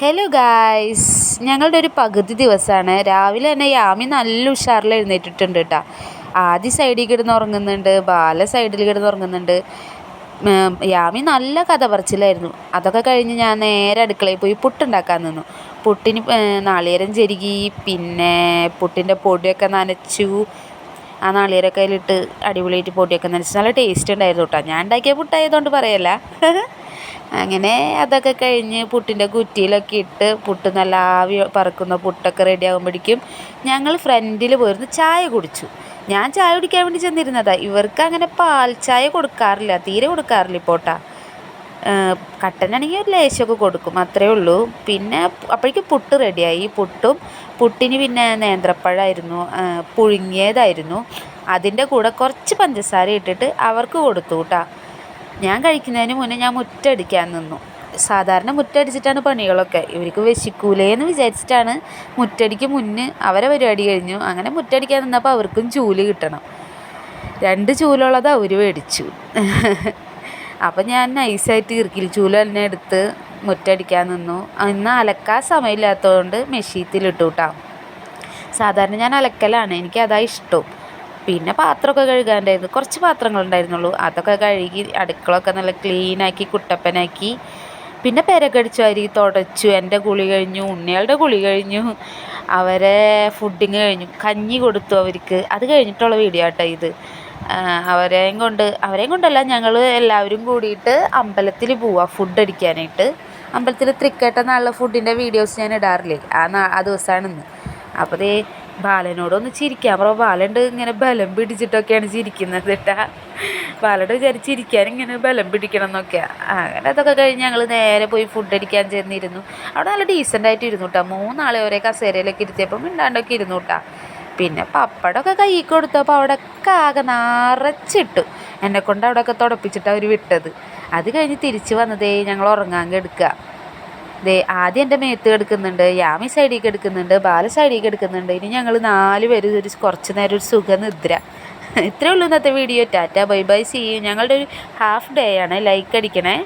Hello guys ഞങ്ങളുടെ ഒരു പകുതി ദിവസമാണ്. രാവിലെ തന്നെ യാമി നല്ല ഉഷാറിൽ എഴുന്നേറ്റിട്ടുണ്ട് കേട്ടോ ആദ്യ സൈഡിൽ കിടന്ന് ഉറങ്ങുന്നുണ്ട് ബാല സൈഡിൽ കിടന്ന് ഉറങ്ങുന്നുണ്ട്. യാമി നല്ല കഥ പറച്ചിലായിരുന്നു. അതൊക്കെ കഴിഞ്ഞ് ഞാൻ നേരെ അടുക്കളയിൽ പോയി പുട്ടുണ്ടാക്കാൻ നിന്നു. പുട്ടിന് നാളികേരം ചെരുകി പിന്നെ പുട്ടിന്റെ പൊടിയൊക്കെ നനച്ചു. ആ നാളികേരക്കയിലിട്ട് അടിപൊളിയായിട്ട് പൊടിയൊക്കെ നനച്ച്. നല്ല ടേസ്റ്റ് ഉണ്ടായിരുന്നു കേട്ടോ ഞാൻ ഉണ്ടാക്കിയ പുട്ടായതുകൊണ്ട് പറയല്ല. അങ്ങനെ അതൊക്കെ കഴിഞ്ഞ് പുട്ടിന്റെ കുറ്റിയിലൊക്കെ ഇട്ട് പുട്ട് നല്ല ആവി പറക്കുന്ന പുട്ടൊക്കെ റെഡി ആകുമ്പോഴേക്കും ഞങ്ങൾ ഫ്രണ്ടിൽ പോയിരുന്ന് ചായ കുടിച്ചു. ഞാൻ ചായ കുടിക്കാൻ വേണ്ടി ചെന്നിരുന്നതാണ് ഇവർക്ക് അങ്ങനെ പാൽ ചായ കൊടുക്കാറില്ല. തീരെ കൊടുക്കാറില്ല ഇപ്പോട്ടാ കട്ടനാണെങ്കിൽ ഒരു ലേശമൊക്കെ കൊടുക്കും. അത്രേ ഉള്ളൂ. പിന്നെ അപ്പോഴേക്കും പുട്ട് റെഡിയായി പുട്ടും പുട്ടിന് പിന്നെ നേന്ത്രപ്പഴമായിരുന്നു പുഴുങ്ങിയതായിരുന്നു. അതിന്റെ കൂടെ കുറച്ച് പഞ്ചസാര ഇട്ടിട്ട് അവർക്ക് കൊടുത്തു കേട്ടോ. ഞാൻ കഴിക്കുന്നതിന് മുന്നേ ഞാൻ മുറ്റടിക്കാൻ നിന്നു. സാധാരണ മുറ്റടിച്ചിട്ടാണ് പണികളൊക്കെ. ഇവർക്ക് വിശക്കൂലേന്ന് വിചാരിച്ചിട്ടാണ് മുറ്റടിക്ക് മുന്നേ അവരെ പരിപാടി കഴിഞ്ഞു. അങ്ങനെ മുറ്റടിക്കാൻ നിന്നപ്പോൾ അവർക്കും ചൂൽ കിട്ടണം. രണ്ട് ചൂലുള്ളത് അവർ മേടിച്ചു. അപ്പം ഞാൻ നൈസായിട്ട് ഇറുക്കിൽ ചൂൽ തന്നെ എടുത്ത് മുറ്റടിക്കാൻ നിന്നു. ഇന്ന് അലക്കാൻ സമയമില്ലാത്തതുകൊണ്ട് മെഷീത്തിലിട്ടു കേട്ടോ സാധാരണ ഞാൻ അലക്കലാണ്. എനിക്ക് അതാ ഇഷ്ടം. പിന്നെ പാത്രമൊക്കെ കഴുകാണ്ടായിരുന്നു. കുറച്ച് പാത്രങ്ങളുണ്ടായിരുന്നുള്ളൂ അതൊക്കെ കഴുകി അടുക്കളൊക്കെ നല്ല ക്ലീനാക്കി കുട്ടപ്പനാക്കി. പിന്നെ പെരക്കടിച്ചു അരി തുടച്ചു എന്റെ കുളി കഴിഞ്ഞു ഉണ്ണികളുടെ കുളി കഴിഞ്ഞു. അവരെ ഫുഡിങ് കഴിഞ്ഞു. കഞ്ഞി കൊടുത്തു അവർക്ക്. അത് കഴിഞ്ഞിട്ടുള്ള വീഡിയോ ആട്ടോ ഇത്. അവരെയും കൊണ്ട് അവരെയും കൊണ്ടല്ല ഞങ്ങൾ എല്ലാവരും കൂടിയിട്ട് അമ്പലത്തിൽ പോവാ ഫുഡ് അടിക്കാനായിട്ട്. അമ്പലത്തിൽ തൃക്കേട്ട നാളിലെ ഫുഡിന്റെ വീഡിയോസ് ഞാൻ ഇടാറില്ലേ? ആ ആ ദിവസമാണ് അപ്പോൾ ദേ ബാലനോടൊന്ന് ചിരിക്കാൻ പറ ബാലുണ്ട് ഇങ്ങനെ ബലം പിടിച്ചിട്ടൊക്കെയാണ് ചിരിക്കുന്നത് കേട്ടാ. ബാലയുടെ വിചാരിച്ചിരിക്കാൻ ഇങ്ങനെ ബലം പിടിക്കണം എന്നൊക്കെയാണ് അങ്ങനെ അതൊക്കെ കഴിഞ്ഞ് ഞങ്ങൾ നേരെ പോയി ഫുഡ് അടിക്കാൻ ചെന്നിരുന്നു. അവിടെ നല്ല ഡീസന്റ് ആയിട്ട് ഇരുന്നു കേട്ടോ. മൂന്നാളെ ഒരേ കസേരയിലൊക്കെ ഇരുത്തിയപ്പം മിണ്ടാണ്ടൊക്കെ ഇരുന്നു കേട്ടോ. പിന്നെ പപ്പടമൊക്കെ കൈ കൊടുത്തപ്പോൾ അവിടെയൊക്കെ ആകെ നിറച്ചിട്ടു. എന്നെ കൊണ്ട് അവിടെയൊക്കെ തുടപ്പിച്ചിട്ട് അവർ വിട്ടത്. അത് കഴിഞ്ഞ് തിരിച്ച് വന്നതേ ഞങ്ങൾ ഉറങ്ങാൻ കിടക്കുക ദേ ആദ്യം എന്റെ മേത്ത് കിടക്കുന്നുണ്ട് യാമി സൈഡിൽ കിടക്കുന്നുണ്ട് ബാല സൈഡിൽ കിടക്കുന്നുണ്ട്. ഇനി ഞങ്ങൾ നാല് പേര് ഒരു കുറച്ച് നേരം ഒരു സുഖനിദ്ര. ഇത്രയേ ഉള്ളൂ ഇന്നത്തെ video. Tata bye bye C ഞങ്ങളുടെ ഒരു ഹാഫ് ഡേ ആണ്. ലൈക്ക് അടിക്കണേ.